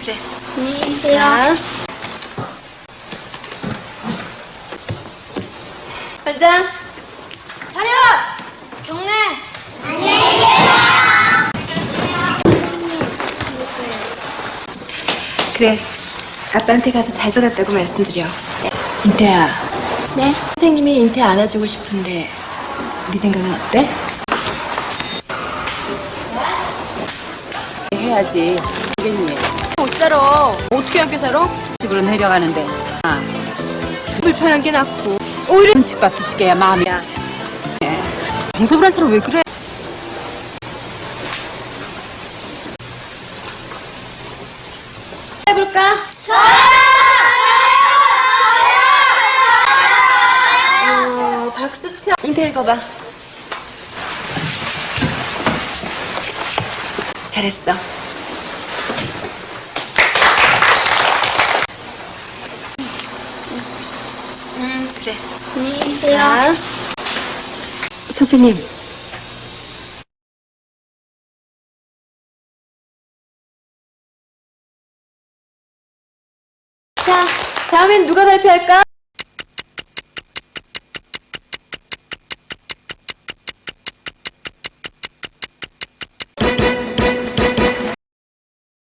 그래. 안녕히 계세요. 자. 반장. 차렷! 경례! 그래. 아빠한테 가서 잘 받았다고 말씀드려. 인태야. 네. 선생님이 인태 안아주고 싶은데 네 생각은 어때? 해야지. 되겠니? 못 살아. 어떻게 함께 살아? 집으로 내려가는데. 아, 불편한 게 낫고. 오히려 눈칫밥 드시게 해야 마음이. 야, 정서불안 사람 왜 그래? 해볼까? 어, 박수 쳐. 인태 읽어봐. 잘했어. 음, 그래. 안녕히 계세요. 자, 선생님. 자, 다음엔 누가 발표할까?